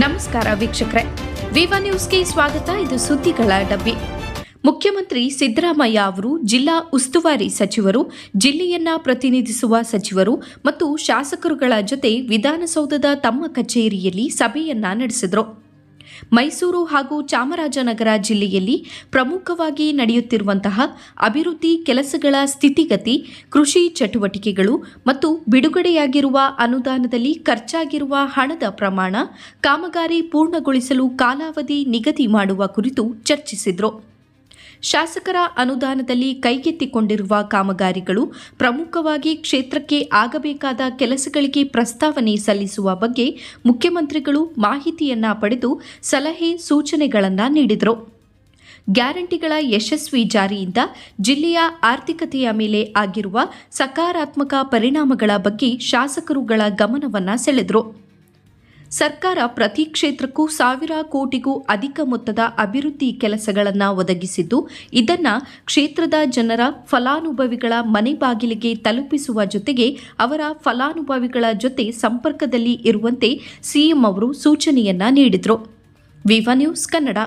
ನಮಸ್ಕಾರ ವೀಕ್ಷಕರೇ. ವಿವ ನ್ಯೂಸ್ಗೆ ಸ್ವಾಗತ, ಇದು ಸುದ್ದಿಗಳ ಡಬ್ಬಿ. ಮುಖ್ಯಮಂತ್ರಿ ಸಿದ್ದರಾಮಯ್ಯ ಅವರು ಜಿಲ್ಲಾ ಉಸ್ತುವಾರಿ ಸಚಿವರು, ಜಿಲ್ಲೆಯನ್ನ ಪ್ರತಿನಿಧಿಸುವ ಸಚಿವರು ಮತ್ತು ಶಾಸಕರುಗಳ ಜೊತೆ ವಿಧಾನಸೌಧದ ತಮ್ಮ ಕಚೇರಿಯಲ್ಲಿ ಸಭೆಯನ್ನ ನಡೆಸಿದರು. ಮೈಸೂರು ಹಾಗೂ ಚಾಮರಾಜನಗರ ಜಿಲ್ಲೆಯಲ್ಲಿ ಪ್ರಮುಖವಾಗಿ ನಡೆಯುತ್ತಿರುವಂತಹ ಅಭಿವೃದ್ಧಿ ಕೆಲಸಗಳ ಸ್ಥಿತಿಗತಿ, ಕೃಷಿ ಚಟುವಟಿಕೆಗಳು ಮತ್ತು ಬಿಡುಗಡೆಯಾಗಿರುವ ಅನುದಾನದಲ್ಲಿ ಖರ್ಚಾಗಿರುವ ಹಣದ ಪ್ರಮಾಣ ಕಾಮಗಾರಿ ಪೂರ್ಣಗೊಳಿಸಲು ಕಾಲಾವಧಿ ನಿಗದಿ ಮಾಡುವ ಕುರಿತು ಚರ್ಚಿಸಿದರು. ಶಾಸಕರ ಅನುದಾನದಲ್ಲಿ ಕೈಗೆತ್ತಿಕೊಂಡಿರುವ ಕಾಮಗಾರಿಗಳು ಪ್ರಮುಖವಾಗಿ ಕ್ಷೇತ್ರಕ್ಕೆ ಆಗಬೇಕಾದ ಕೆಲಸಗಳಿಗೆ ಪ್ರಸ್ತಾವನೆ ಸಲ್ಲಿಸುವ ಬಗ್ಗೆ ಮುಖ್ಯಮಂತ್ರಿಗಳು ಮಾಹಿತಿಯನ್ನ ಪಡೆದು ಸಲಹೆ ಸೂಚನೆಗಳನ್ನು ನೀಡಿದರು. ಗ್ಯಾರಂಟಿಗಳ ಯಶಸ್ವಿ ಜಾರಿಯಿಂದ ಜಿಲ್ಲೆಯ ಆರ್ಥಿಕತೆಯ ಮೇಲೆ ಆಗಿರುವ ಸಕಾರಾತ್ಮಕ ಪರಿಣಾಮಗಳ ಬಗ್ಗೆ ಶಾಸಕರುಗಳ ಗಮನವನ್ನು ಸೆಳೆದರು. ಸರ್ಕಾರ ಪ್ರತಿ ಕ್ಷೇತ್ರಕ್ಕೂ ಸಾವಿರ ಕೋಟಿಗೂ ಅಧಿಕ ಮೊತ್ತದ ಅಭಿವೃದ್ಧಿ ಕೆಲಸಗಳನ್ನು ಒದಗಿಸಿದ್ದು, ಇದನ್ನು ಕ್ಷೇತ್ರದ ಜನರ ಫಲಾನುಭವಿಗಳ ಮನೆ ಬಾಗಿಲಿಗೆ ತಲುಪಿಸುವ ಜೊತೆಗೆ ಅವರ ಫಲಾನುಭವಿಗಳ ಜೊತೆ ಸಂಪರ್ಕದಲ್ಲಿ ಇರುವಂತೆ ಸಿಎಂ ಅವರು ಸೂಚನೆಯನ್ನ ನೀಡಿದರು. ವಿವ ನ್ಯೂಸ್ ಕನ್ನಡ.